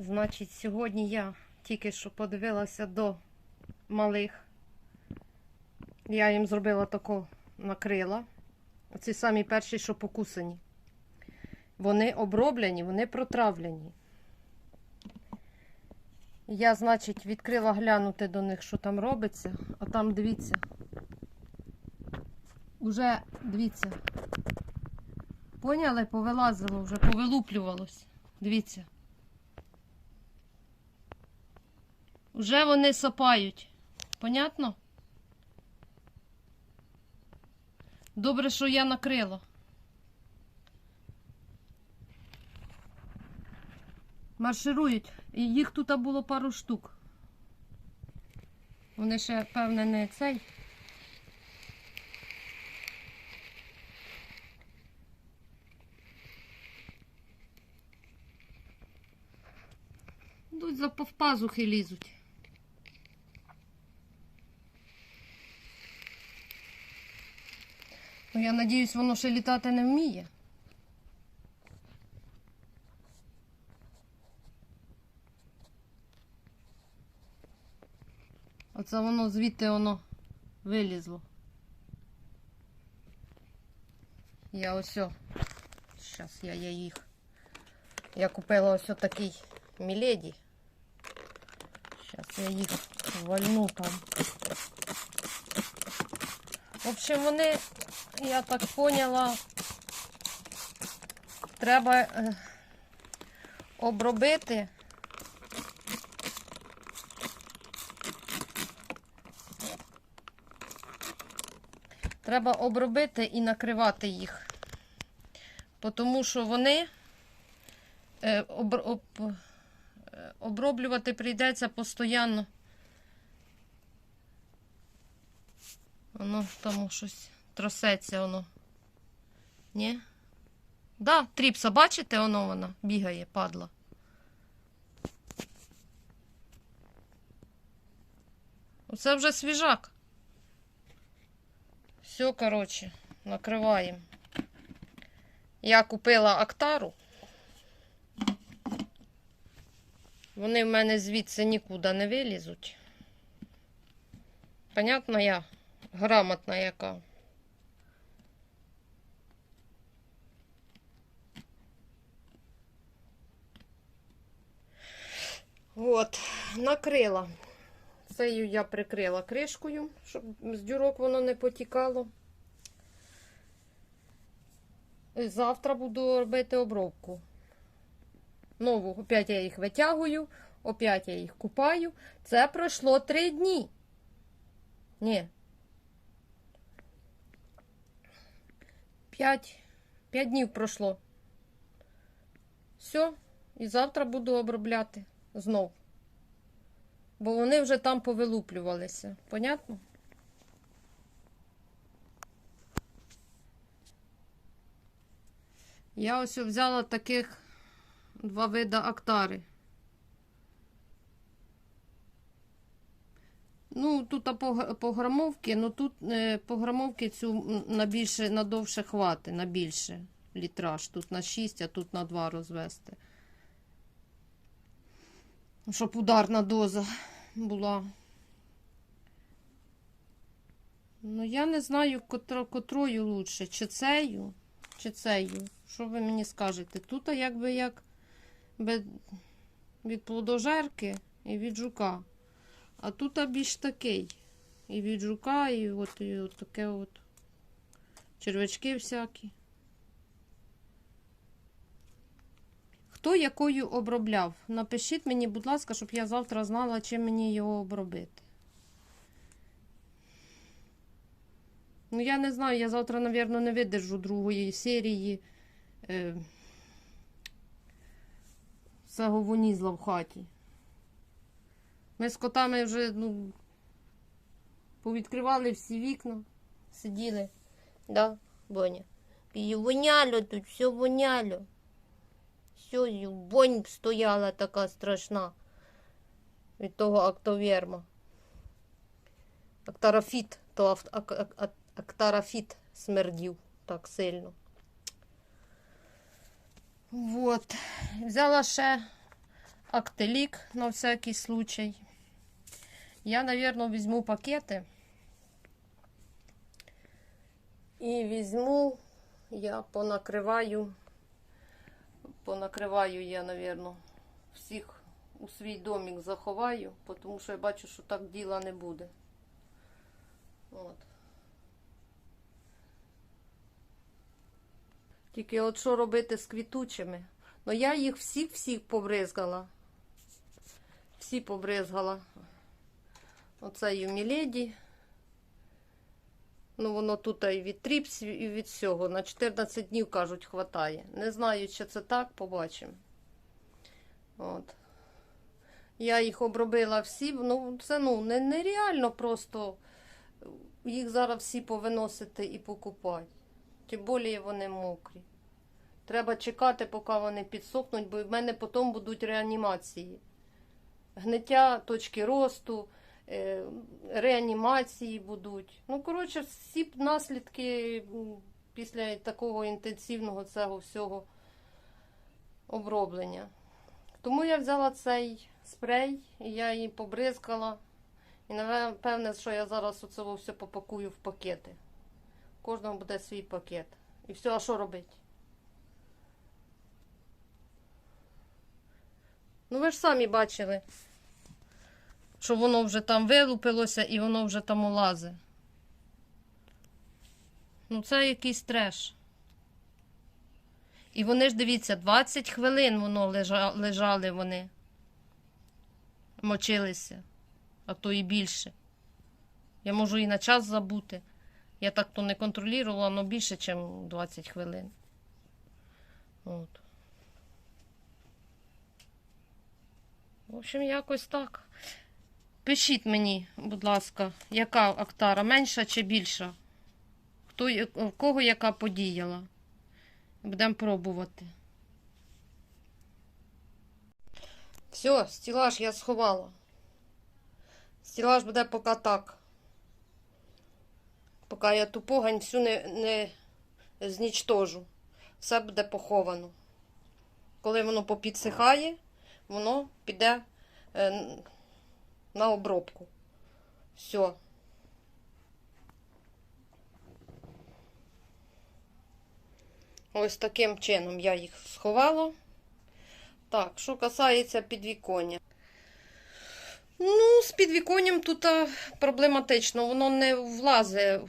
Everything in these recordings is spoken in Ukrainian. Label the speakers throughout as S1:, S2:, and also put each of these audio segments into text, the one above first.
S1: Значить, сьогодні я тільки що подивилася до малих. Я їм зробила тако накрила. Оці самі перші, що покусані. Вони оброблені, вони протравлені. Я, значить, відкрила глянути до них, що там робиться, а там дивіться. Уже дивіться. Поняли? Повилазило вже, повилуплювалось. Дивіться. Уже вони сапають. Понятно? Добре, що я накрила. Марширують. І їх тут було пару штук. Вони ще, певне, не цей. Йдуть за повпазухи лізуть. Ну, я надіюсь, воно ще літати не вміє. Оце воно звідти воно вилізло. Я ось. Зараз я, я їх. Я купила ось такий міледі. Зараз я їх вальну там. В общем, вони, я так поняла, треба е, обробити. Треба обробити і накривати їх. Тому що вони е, е, оброблювати прийдеться постійно. Воно там щось тросеться воно. Ні? Да, тріпса, бачите, воно вона бігає, падла. Оце вже свіжак. Все, коротше, накриваємо. Я купила актару. Вони в мене звідси нікуди не вилізуть. Понятно, я грамотна яка. От, накрила. Цею я прикрила кришкою, щоб з дюрок воно не потікало. І Завтра буду робити обробку. Нову, опять я їх витягую, опять я їх купаю. Це пройшло три дні. Ні. П'ять. П'ять днів пройшло. Все. І завтра буду обробляти знов. Бо вони вже там повилуплювалися. Понятно? Я ось взяла таких два види актари. Ну, тут по, г- ну тут е, по грамовці цю на більше, на довше хвати, на більше літраж. Тут на 6, а тут на 2 розвести. Щоб ударна доза була. Ну, я не знаю, котро, котрою лучше, чи цею, чи цею. Що ви мені скажете? Тут якби як від плодожерки і від жука. А тут більш такий. І від жука, і от, і от таке от червячки всякі. Хто якою обробляв? Напишіть мені, будь ласка, щоб я завтра знала, чим мені його обробити. Ну, я не знаю, я завтра, мабуть, не видержу другої серії е, цього вонізла в хаті. Ми з котами вже ну, повідкривали всі вікна, сиділи. Да, Боня? І воняло тут, все воняло. Все, вонь стояла така страшна від того актоверма. Актарафіт, то ак- ак- ак- ак- актарафіт смердів так сильно. Вот. Взяла ще актелік на всякий случай. Я, мабуть, візьму пакети. І візьму, я понакриваю, понакриваю я, мабуть, всіх у свій домик заховаю, тому що я бачу, що так діла не буде. От. Тільки от що робити з квітучими? Ну я їх всіх-всіх побризгала. Всі побризгала. Оцею Міледі. Ну, воно тут і від тріпс, і від всього. На 14 днів, кажуть, хватає. Не знаю, чи це так, побачимо. От. Я їх обробила всі. Ну, це ну, не, нереально просто їх зараз всі повиносити і покупати. Тим більше вони мокрі. Треба чекати, поки вони підсохнуть, бо в мене потім будуть реанімації. Гниття точки росту, реанімації будуть. Ну, коротше, всі наслідки після такого інтенсивного цього всього оброблення. Тому я взяла цей спрей, і я її побризкала. І напевне, що я зараз оце все попакую в пакети. Кожному буде свій пакет. І все, а що робити? Ну, ви ж самі бачили, що воно вже там вилупилося і воно вже там улазить. Ну, це якийсь треш. І вони ж дивіться, 20 хвилин воно лежа, лежали вони. Мочилися, а то і більше. Я можу і на час забути. Я так то не контролювала, але більше, ніж 20 хвилин. От. В общем, якось так. Пишіть мені, будь ласка, яка актара, менша чи більша? Хто, в кого яка подіяла? Будемо пробувати. Все, стілаж я сховала. Стілаж буде поки так. Поки я ту погань всю не, не знічтожу. Все буде поховано. Коли воно попідсихає, воно піде е, на обробку. Все. Ось таким чином я їх сховала. Так, що касається підвіконня. Ну, з підвіконням тут проблематично. Воно не влазить,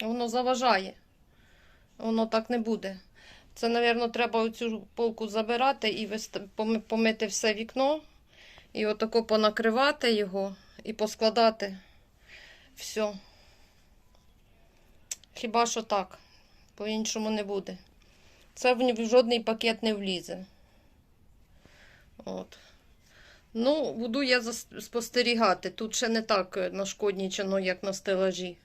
S1: воно заважає. Воно так не буде. Це, мабуть, треба цю полку забирати і помити все вікно. І отако понакривати його і поскладати. Все. Хіба що так. По-іншому не буде. Це в жодний пакет не влізе. От. Ну, буду я спостерігати. Тут ще не так е, нашкоднічено, як на стелажі.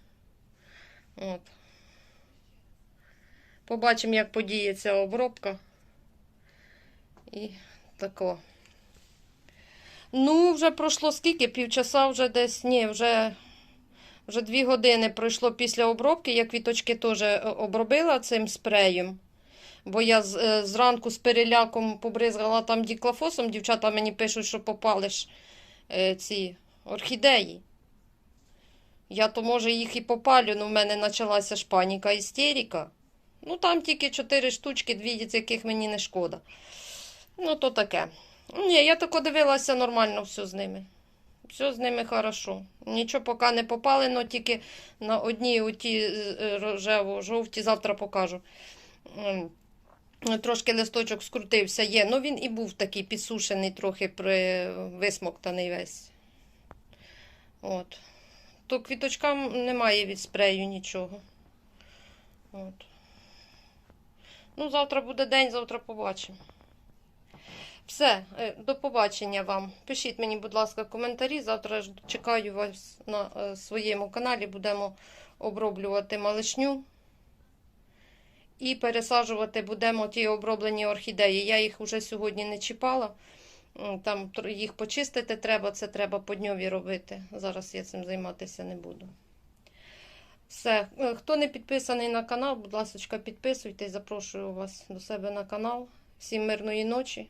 S1: От. Побачимо, як подіється обробка. І тако. Ну, вже пройшло скільки? Півчаса вже десь. Ні, вже, вже дві години пройшло після обробки. Я квіточки теж е, обробила цим спреєм. Бо я з- е, зранку з переляком побризгала там діклафосом. Дівчата мені пишуть, що попалиш е, ці орхідеї. Я то, може, їх і попалю, але в мене почалася ж паніка, істерика. Ну, там тільки чотири штучки, дві з яких мені не шкода. Ну, то таке. Ні, я тако дивилася нормально все з ними. Все з ними хорошо. Нічого поки не попали, але тільки на одній оті е, рожево-жовті, завтра покажу. Трошки листочок скрутився, є. Ну він і був такий підсушений, трохи при висмоктаний весь. От. То квіточкам немає від спрею нічого. От. Ну, завтра буде день, завтра побачимо. Все, е, до побачення вам. Пишіть мені, будь ласка, коментарі. Завтра ж чекаю вас на е, своєму каналі. Будемо оброблювати малишню. І пересаджувати будемо ті оброблені орхідеї. Я їх вже сьогодні не чіпала. Там їх почистити треба, це треба по дньові робити. Зараз я цим займатися не буду. Все, Е, хто не підписаний на канал, будь ласка, підписуйтесь, запрошую вас до себе на канал. Всім мирної ночі.